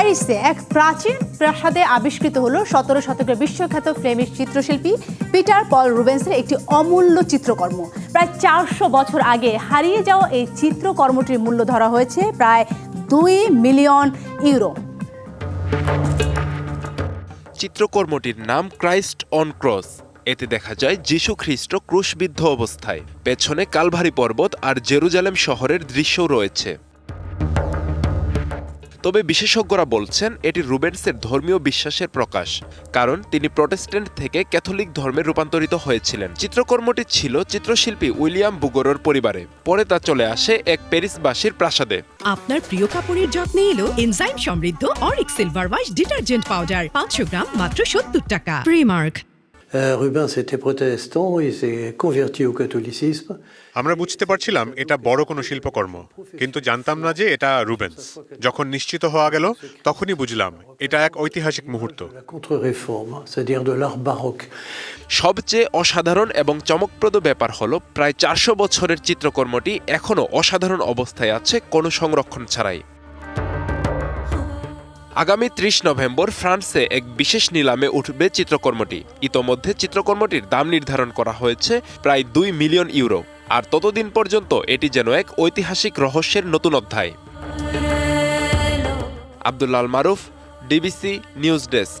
প্যারিসে এক প্রাচীন প্রাসাদে আবিষ্কৃত হলো সতেরো শতকের বিশ্বখ্যাত ফ্লেমিশ চিত্রশিল্পী পিটার পল রুবেন্সের একটি অমূল্য চিত্রকর্ম। প্রায় চারশো বছর আগে হারিয়ে যাওয়া এই চিত্রকর্মটির মূল্য ধরা হয়েছে প্রায় দুই মিলিয়ন ইউরো। চিত্রকর্মটির নাম ক্রাইস্ট অন ক্রস। এতে দেখা যায় যীশু খ্রিস্ট ক্রুশবিদ্ধ অবস্থায়। পেছনে কালভারি পর্বত আর জেরুজালেম শহরের দৃশ্য রয়েছে। তবে বিশেষজ্ঞরা বলছেন, এটি রুবেন্সের ধর্মীয় বিশ্বাসের প্রকাশ, কারণ তিনি প্রটেস্ট্যান্ট থেকে ক্যাথলিক ধর্মে রূপান্তরিত হয়েছিলেন। চিত্রকর্মটি ছিল চিত্রশিল্পী উইলিয়াম বুগোরোর পরিবারে। পরে তা চলে আসে এক প্যারিসবাসীর প্রাসাদে। আপনার প্রিয় কাপড়ের যত্নে এলো এনজাইম সমৃদ্ধ Arik silver wash detergent powder, পাঁচশো গ্রাম, মাত্র সত্তর টাকা। Primark Rubens était protestant, il s'est converti au catholicisme. আমরা বুঝতে পারছিলাম এটা বড় কোনো শিল্পকর্ম কিন্তু জানতাম না যে এটা রুবেন্স যখন নিশ্চিত হওয়া গেল তখনই বুঝলাম এটা এক ঐতিহাসিক মুহূর্ত. সবচেয়ে অসাধারণ এবং চমকপ্রদ ব্যাপার হলো প্রায় চারশো বছরের চিত্রকর্মটি এখনও অসাধারণ অবস্থায় আছে কোনো সংরক্ষণ ছাড়াই আগামী ত্রিশ নভেম্বর ফ্রান্সে এক বিশেষ নিলামে উঠবে চিত্রকর্মটি। ইতোমধ্যে চিত্রকর্মটির দাম নির্ধারণ করা হয়েছে প্রায় দুই মিলিয়ন ইউরো। আর ততদিন পর্যন্ত এটি যেন এক ঐতিহাসিক রহস্যের নতুন অধ্যায়। Abdullal Maruf, DBC news desk.